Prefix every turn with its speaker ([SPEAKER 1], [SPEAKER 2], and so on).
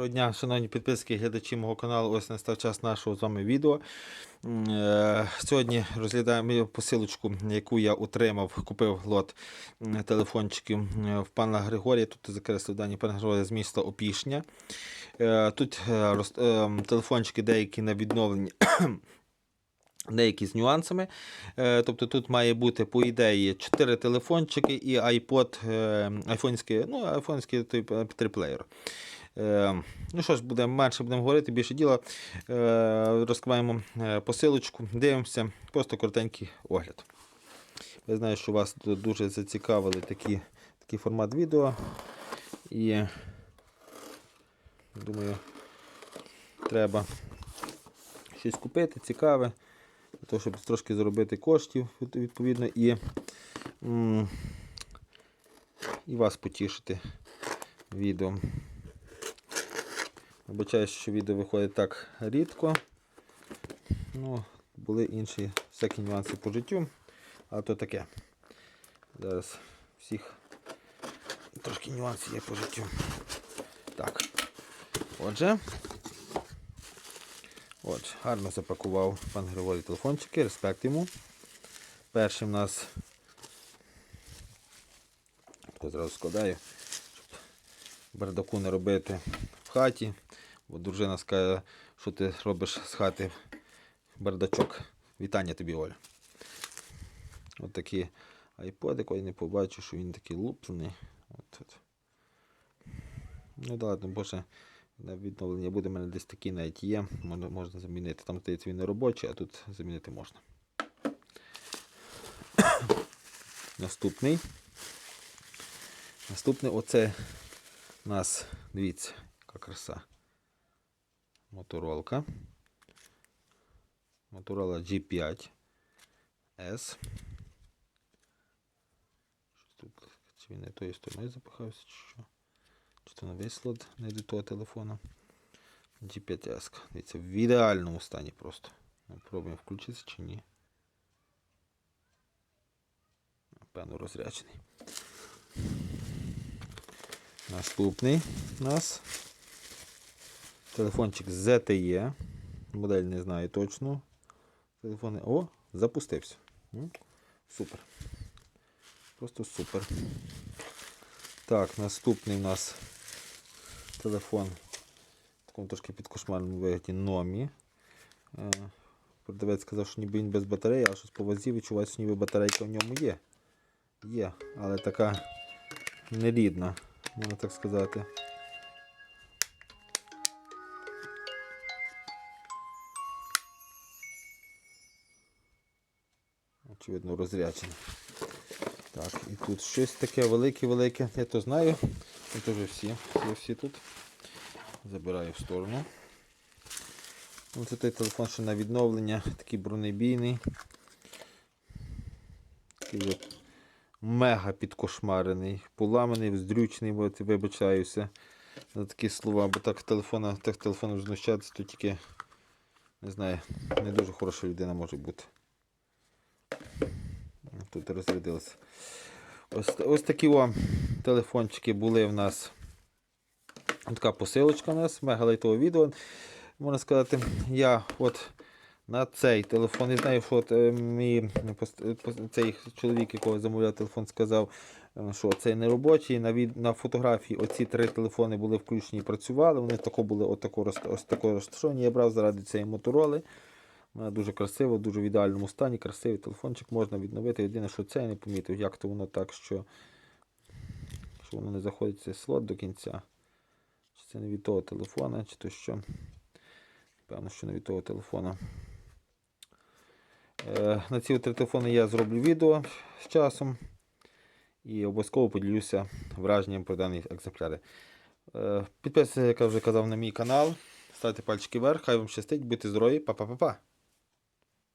[SPEAKER 1] Доброго дня, шановні підписки глядачі мого каналу. Ось настав час нашого з вами відео. Е, Сьогодні розглядаємо посилочку, яку я отримав, купив лот телефончиків в пана Григорія. Тут закреслив дані пана Григорія з міста Опішня. Е, Тут е, телефончики деякі на відновлення. Деякі з нюансами. Тобто тут має бути, по ідеї, 4 телефончики і iPod, айфонський, ну, айфонський е, триплеєр. Е, ну що ж, будемо менше будемо говорити, більше діла. Е, розкриваємо е, посилочку, дивимося, просто коротенький огляд. Я знаю, що вас дуже зацікавили такі, такий формат відео. І думаю, треба щось купити, цікаве, для того, щоб трошки заробити коштів відповідно і, і вас потішити відео. Вибачаюсь, що відео виходить так рідко. Ну, були інші всякі нюанси по життю, але то таке. Зараз всіх трошки нюансів є по життю. Так. Отже. От, гарно запакував пан Григорій телефончики, респект йому. Перший в нас зразу складаю, щоб бардаку не робити в хаті, бо дружина скаже, що ти робиш з хати бардачок. Вітання тобі, Оля. От такі айподик, ой, не побачу, що він такий луплений. От, от. Ну да ладно, боже, на відновлення буде, у мене десь такі навіть є, можна, можна замінити. Там здається він не робочий, а тут замінити можна. Наступний. Наступний оце у нас, дивіться, яка краса. Моторолка. Motorola G5 S. Щось тут, чи він не тою стороною запахався, чи що? Чи то весь слот не до того телефона. G5S. Дивіться, в ідеальному стані просто. Пробуємо включитися чи ні. Напевно, розрячений. Наступний у нас телефончик ZTE. Модель не знаю точно. Телефони. О, запустився. Супер. Просто супер. Так, наступний у нас телефон в такому трошки підкошмарному вигляді Номі. Е, Продавець сказав, що ніби він без батареї, а щось по вазі відчувається, що ніби батарейка в ньому є. Є, але така нерідна, можна так сказати. Очевидно, розрячений. Так, і тут щось таке велике-велике, я то знаю. Це вже всі. Є всі тут. Забираю в сторону. Оце той телефон, що на відновлення, такий бронебійний. Такий вже мега підкошмарений, поламаний, вздрючений, бо вибачаюся за такі слова, бо так телефона, так телефоном знущатися, то тільки не знаю, не дуже хороша людина може бути. Тут розрядилося. Ось, ось такі о, телефончики були в нас. Така посилочка у нас, мегалайтове відео. Можна сказати, я от на цей телефон, не знаю, що от, е, мій цей чоловік, якого замовляв телефон, сказав, е, що цей не робочий. На, від, на фотографії оці три телефони були включені і працювали. Вони тако були отако, ось тако розташовані. Я брав заради цієї мотороли. Вона дуже красиво, дуже в ідеальному стані, красивий телефончик можна відновити. Єдине, що це я не помітив, як то воно так, що, що воно не заходить цей слот до кінця. Чи це не від того телефона, чи то що. Певно, що не від того телефона. Е, на ці три телефони я зроблю відео з часом. І обов'язково поділюся враженням про дані екземпляри. Е, підписуйтесь, як я вже казав, на мій канал. Ставте пальчики вверх, хай вам щастить, будьте здорові, па-па-па-па.